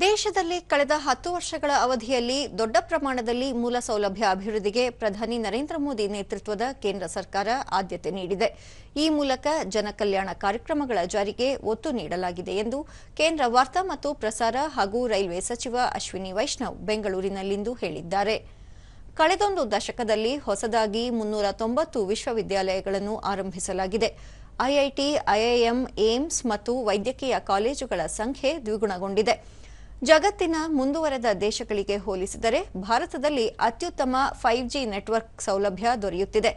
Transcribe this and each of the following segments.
ದೇಶದಲ್ಲಿ ಕಳೆದ ಹತ್ತು ವರ್ಷಗಳ ಅವಧಿಯಲ್ಲಿ ದೊಡ್ಡ ಪ್ರಮಾಣದಲ್ಲಿ ಮೂಲ ಸೌಲಭ್ಯ ಅಭಿವೃದ್ಧಿಗೆ ಪ್ರಧಾನಿ ನರೇಂದ್ರ ಮೋದಿ ನೇತೃತ್ವದ ಕೇಂದ್ರ ಸರ್ಕಾರ ಆದ್ಯತೆ ನೀಡಿದೆ. ಈ ಮೂಲಕ ಜನಕಲ್ಯಾಣ ಕಾರ್ಯಕ್ರಮಗಳ ಜಾರಿಗೆ ಒತ್ತು ನೀಡಲಾಗಿದೆ ಎಂದು ಕೇಂದ್ರ ವಾರ್ತಾ ಮತ್ತು ಪ್ರಸಾರ ಹಾಗೂ ರೈಲ್ವೆ ಸಚಿವ ಅಶ್ವಿನಿ ವೈಷ್ಣವ್ ಬೆಂಗಳೂರಿನಲ್ಲಿಂದು ಹೇಳಿದ್ದಾರೆ. ಕಳೆದೊಂದು ದಶಕದಲ್ಲಿ ಹೊಸದಾಗಿ ಮುನ್ನೂರ ತೊಂಬತ್ತು ವಿಶ್ವವಿದ್ಯಾಲಯಗಳನ್ನು ಆರಂಭಿಸಲಾಗಿದೆ. ಐಐಟಿ, ಐಐಎಂ, ಏಮ್ಸ್ ಮತ್ತು ವೈದ್ಯಕೀಯ ಕಾಲೇಜುಗಳ ಸಂಖ್ಯೆ ದ್ವಿಗುಣಗೊಂಡಿದೆ. ಜಗತ್ತಿನ ಮುಂದುವರೆದ ದೇಶಗಳಿಗೆ ಹೋಲಿಸಿದರೆ ಭಾರತದಲ್ಲಿ ಅತ್ಯುತ್ತಮ ಫೈವ್ ಜಿ ನೆಟ್ವರ್ಕ್ ಸೌಲಭ್ಯ ದೊರೆಯುತ್ತಿದೆ.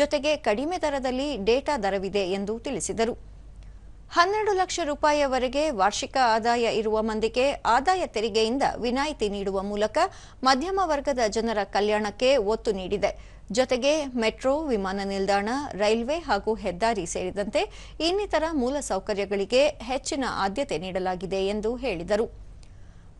ಜೊತೆಗೆ ಕಡಿಮೆ ದರದಲ್ಲಿ ಡೇಟಾ ದರವಿದೆ ಎಂದು ತಿಳಿಸಿದರು. ಹನ್ನೆರಡು ಲಕ್ಷ ರೂಪಾಯಿವರೆಗೆ ವಾರ್ಷಿಕ ಆದಾಯ ಇರುವ ಮಂದಿಗೆ ಆದಾಯ ತೆರಿಗೆಯಿಂದ ವಿನಾಯಿತಿ ನೀಡುವ ಮೂಲಕ ಮಧ್ಯಮ ವರ್ಗದ ಜನರ ಕಲ್ಯಾಣಕ್ಕೆ ಒತ್ತು ನೀಡಿದೆ. ಜೊತೆಗೆ ಮೆಟ್ರೋ, ವಿಮಾನ ನಿಲ್ದಾಣ, ರೈಲ್ವೆ ಹಾಗೂ ಹೆದ್ದಾರಿ ಸೇರಿದಂತೆ ಇನ್ನಿತರ ಮೂಲಸೌಕರ್ಯಗಳಿಗೆ ಹೆಚ್ಚಿನ ಆದ್ಯತೆ ನೀಡಲಾಗಿದೆ ಎಂದು ಹೇಳಿದರು.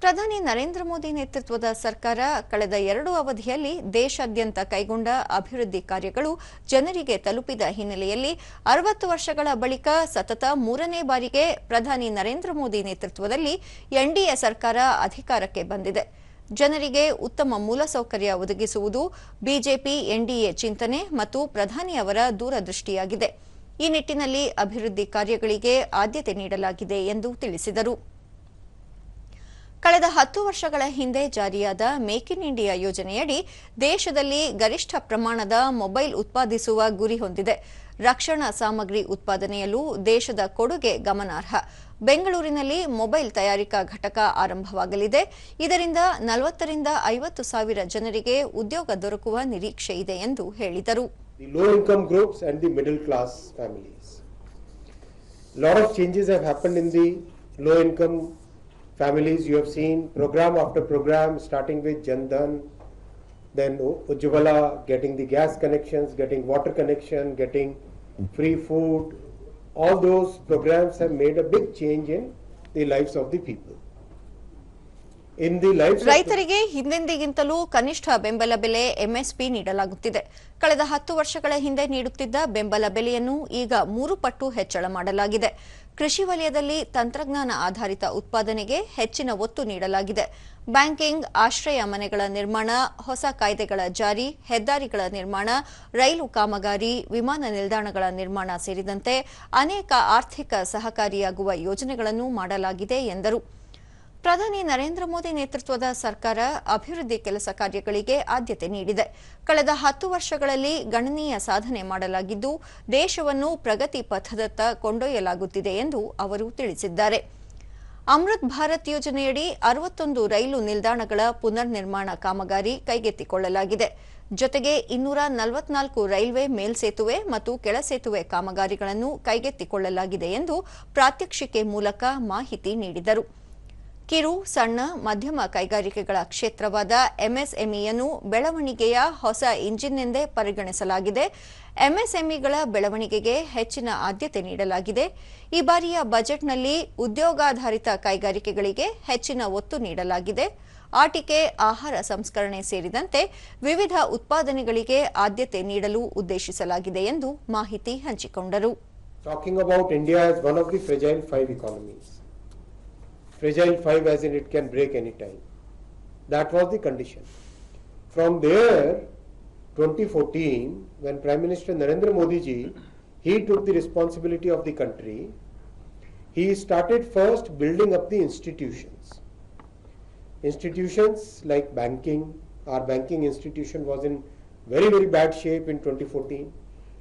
ಪ್ರಧಾನಿ ನರೇಂದ್ರ ಮೋದಿ ನೇತೃತ್ವದ ಸರ್ಕಾರ ಕಳೆದ ಎರಡು ಅವಧಿಯಲ್ಲಿ ದೇಶಾದ್ಯಂತ ಕೈಗೊಂಡ ಅಭಿವೃದ್ಧಿ ಕಾರ್ಯಗಳು ಜನರಿಗೆ ತಲುಪಿದ ಹಿನ್ನೆಲೆಯಲ್ಲಿ ಅರವತ್ತು ವರ್ಷಗಳ ಬಳಿಕ ಸತತ ಮೂರನೇ ಬಾರಿಗೆ ಪ್ರಧಾನಿ ನರೇಂದ್ರ ಮೋದಿ ನೇತೃತ್ವದಲ್ಲಿ ಎನ್ಡಿಎ ಸರ್ಕಾರ ಅಧಿಕಾರಕ್ಕೆ ಬಂದಿದೆ. ಜನರಿಗೆ ಉತ್ತಮ ಮೂಲಸೌಕರ್ಯ ಒದಗಿಸುವುದು ಬಿಜೆಪಿ, ಎನ್ಡಿಎ ಚಿಂತನೆ ಮತ್ತು ಪ್ರಧಾನಿಯವರ ದೂರದೃಷ್ಟಿಯಾಗಿದೆ. ಈ ನಿಟ್ಟಿನಲ್ಲಿ ಅಭಿವೃದ್ಧಿ ಕಾರ್ಯಗಳಿಗೆ ಆದ್ಯತೆ ನೀಡಲಾಗಿದೆ ಎಂದು ತಿಳಿಸಿದರು. ಕಳೆದ ಹತ್ತು ವರ್ಷಗಳ ಹಿಂದೆ ಜಾರಿಯಾದ ಮೇಕ್ ಇನ್ ಇಂಡಿಯಾ ಯೋಜನೆಯಡಿ ದೇಶದಲ್ಲಿ ಗರಿಷ್ಠ ಪ್ರಮಾಣದ ಮೊಬೈಲ್ ಉತ್ಪಾದಿಸುವ ಗುರಿ ಹೊಂದಿದೆ. ರಕ್ಷಣಾ ಸಾಮಗ್ರಿ ಉತ್ಪಾದನೆಯಲ್ಲೂ ದೇಶದ ಕೊಡುಗೆ ಗಮನಾರ್ಹ. ಬೆಂಗಳೂರಿನಲ್ಲಿ ಮೊಬೈಲ್ ತಯಾರಿಕಾ ಘಟಕ ಆರಂಭವಾಗಲಿದೆ. ಇದರಿಂದ ನಲವತ್ತರಿಂದ ಐವತ್ತು ಸಾವಿರ ಜನರಿಗೆ ಉದ್ಯೋಗ ದೊರಕುವ ನಿರೀಕ್ಷೆ ಇದೆ ಎಂದು ಹೇಳಿದರು. Low income families. You have seen program after program, starting with Jan Dhan, then Ujjwala, getting the gas connections, getting water connection, getting free food. All those programs have made a big change in the lives of the people. ರೈತರಿಗೆ ಹಿಂದೆಂದಿಗಿಂತಲೂ ಕನಿಷ್ಠ ಬೆಂಬಲ ಬೆಲೆ MSP ನೀಡಲಾಗುತ್ತಿದೆ. ಕಳೆದ ಹತ್ತು ವರ್ಷಗಳ ಹಿಂದೆ ನೀಡುತ್ತಿದ್ದ ಬೆಂಬಲ ಬೆಲೆಯನ್ನು ಈಗ ಮೂರು ಪಟ್ಟು ಹೆಚ್ಚಳ ಮಾಡಲಾಗಿದೆ. ಕೃಷಿ ವಲಯದಲ್ಲಿ ತಂತ್ರಜ್ಞಾನ ಆಧಾರಿತ ಉತ್ಪಾದನೆಗೆ ಹೆಚ್ಚಿನ ಒತ್ತು ನೀಡಲಾಗಿದೆ. ಬ್ಯಾಂಕಿಂಗ್, ಆಶ್ರಯ ಮನೆಗಳ ನಿರ್ಮಾಣ, ಹೊಸ ಕಾಯ್ದೆಗಳ ಜಾರಿ, ಹೆದ್ದಾರಿಗಳ ನಿರ್ಮಾಣ, ರೈಲು ಕಾಮಗಾರಿ, ವಿಮಾನ ನಿಲ್ದಾಣಗಳ ನಿರ್ಮಾಣ ಸೇರಿದಂತೆ ಅನೇಕ ಆರ್ಥಿಕ ಸಹಕಾರಿಯಾಗುವ ಯೋಜನೆಗಳನ್ನು ಮಾಡಲಾಗಿದೆ ಎಂದರು. ಪ್ರಧಾನಿ ನರೇಂದ್ರ ಮೋದಿ ನೇತೃತ್ವದ ಸರ್ಕಾರ ಅಭಿವೃದ್ಧಿ ಕೆಲಸ ಕಾರ್ಯಗಳಿಗೆ ಆದ್ಯತೆ ನೀಡಿದೆ. ಕಳೆದ ಹತ್ತು ವರ್ಷಗಳಲ್ಲಿ ಗಣನೀಯ ಸಾಧನೆ ಮಾಡಲಾಗಿದ್ದು, ದೇಶವನ್ನು ಪ್ರಗತಿ ಪಥದತ್ತ ಕೊಂಡೊಯ್ಯಲಾಗುತ್ತಿದೆ ಎಂದು ಅವರು ತಿಳಿಸಿದ್ದಾರೆ. ಅಮೃತ್ ಭಾರತ್ ಯೋಜನೆಯಡಿ ಅರವತ್ತೊಂದು ರೈಲು ನಿಲ್ದಾಣಗಳ ಪುನರ್ ನಿರ್ಮಾಣ ಕಾಮಗಾರಿ ಕೈಗೆತ್ತಿಕೊಳ್ಳಲಾಗಿದೆ. ಜೊತೆಗೆ ಇನ್ನೂರ ನಲವತ್ನಾಲ್ಕು ರೈಲ್ವೆ ಮೇಲ್ಸೇತುವೆ ಮತ್ತು ಕೆಳಸೇತುವೆ ಕಾಮಗಾರಿಗಳನ್ನು ಕೈಗೆತ್ತಿಕೊಳ್ಳಲಾಗಿದೆ ಎಂದು ಪ್ರಾತ್ಯಕ್ಷಿಕೆ ಮೂಲಕ ಮಾಹಿತಿ ನೀಡಿದರು. ಕಿರು, ಸಣ್ಣ, ಮಧ್ಯಮ ಕೈಗಾರಿಕೆಗಳ ಕ್ಷೇತ್ರವಾದ ಎಂಎಸ್ಎಂಇಯನ್ನು ಬೆಳವಣಿಗೆಯ ಹೊಸ ಇಂಜಿನ್ ಎಂದೇ ಪರಿಗಣಿಸಲಾಗಿದೆ. ಎಂಎಸ್ಎಂಇಗಳ ಬೆಳವಣಿಗೆಗೆ ಹೆಚ್ಚಿನ ಆದ್ಯತೆ ನೀಡಲಾಗಿದೆ. ಈ ಬಾರಿಯ ಬಜೆಟ್ನಲ್ಲಿ ಉದ್ಯೋಗಾಧಾರಿತ ಕೈಗಾರಿಕೆಗಳಿಗೆ ಹೆಚ್ಚಿನ ಒತ್ತು ನೀಡಲಾಗಿದೆ. ಆಟಿಕೆ, ಆಹಾರ ಸಂಸ್ಕರಣೆ ಸೇರಿದಂತೆ ವಿವಿಧ ಉತ್ಪಾದನೆಗಳಿಗೆ ಆದ್ಯತೆ ನೀಡಲು ಉದ್ದೇಶಿಸಲಾಗಿದೆ ಎಂದು ಮಾಹಿತಿ ಹಂಚಿಕೊಂಡರು. Fragile five economies. Fragile five as in it can break any time. That was the condition. From there, 2014, when Prime Minister Narendra Modi ji, he took the responsibility of the country, he started first building up the institutions. Institutions like banking, our banking institution was in very, very bad shape in 2014.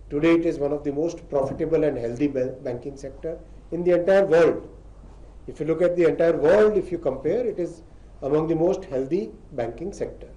Today it is one of the most profitable and healthy banking sector in the entire world. If you look at the entire world, if you compare, it is among the most healthy banking sector.